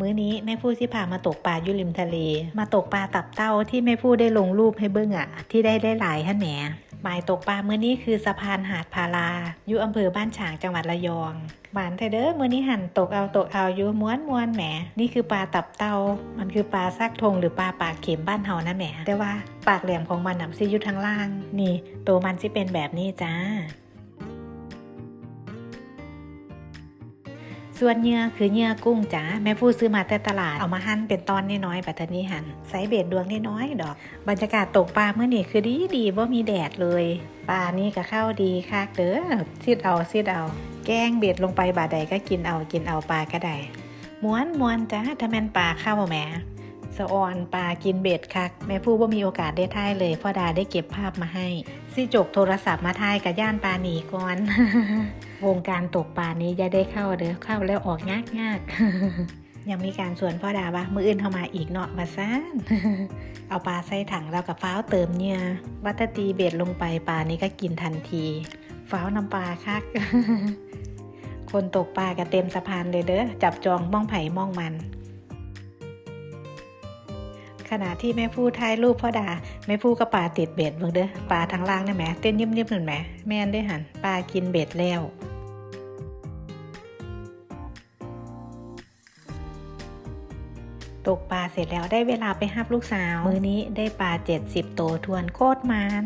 มื้อนี้แม่พูดสิพามาตกปลาอยู่ริมทะเล มาตกปลาตับเต้าที่แม่พูดได้ลงรูปให้เบิ้งอะที่ได้ได้หลายฮะแหนหมายตกปลามื้อนี้คือสะพานหาดพาราอยู่อำเภอบ้านฉางจังหวัดระยองหวานเถอะเด้อมื้อนี้หั่นตกเอาตกเอาอยู่ม้วนม้วนแหมนี่คือปลาตับเต้ามันคือปลาซักทงหรือปลาปากเข็มบ้านเฮานะแหมแต่ว่าปากแหลมของมันนำซิอยู่ทางล่าง นี่ตัวมันสิเป็นแบบนี้จ้า ส่วนเหยื่อคือเหยื่อกุ้งจ๋าแม่พูดซื้อมาแต่ตลาดเอามาหั่นเป็นตอนน้อยๆปัตตานีหั่นใส่เบ็ดดวงน้อยๆดอก บรรยากาศตกปลาเมื่อนี่คือดีดีว่ามีแดดเลยปลานี่ก็เข้าดีคักเด้อซิดเอาซิดเอา แกงเบ็ดลงไปบาดใดก็กินเอากินเอาปลาก็ได้ม้วนม้วนจ้าถ้าแม่นปลาเข้าแหมสะออนปลากินเบ็ดคัก แม่พูดว่ามีโอกาสได้ท่ายเลยพ่อดาได้เก็บภาพมาให้ซิจกโทรศัพท์มาท่ายกับย่านปลาหนีก่อน วงการตกปลานี้อย่าได้เข้าเด้อเข้าแล้วออกยากยากยังมีการสวนพ่อดาว่ามืออื่นเข้ามาอีกเนาะมาซ่านเอาปลาใส่ถังแล้วกับฟ้าวเติมเนี่ยวัตตีเบ็ดลงไปปลานี้ก็กินทันทีฟ้าวน้ำปลาคัก คนตกปลากันเต็มสะพานเลยเด้อจับจองม่องไผ่ม่องมัน ขณะที่แม่พูดถ่ายรูปพ่อดาแม่พูดก็ปลาติดเบ็ดเบิ่งเด้อปลาทางล่างนี่แหมเต้นยิบยิบๆนั่นแหมแม่นได้หันปลากินเบ็ดแล้ว ตกปลาเสร็จแล้วได้เวลาไปหับลูกสาว มือนี้ได้ปลา 70 โตวทวนโคตรมัน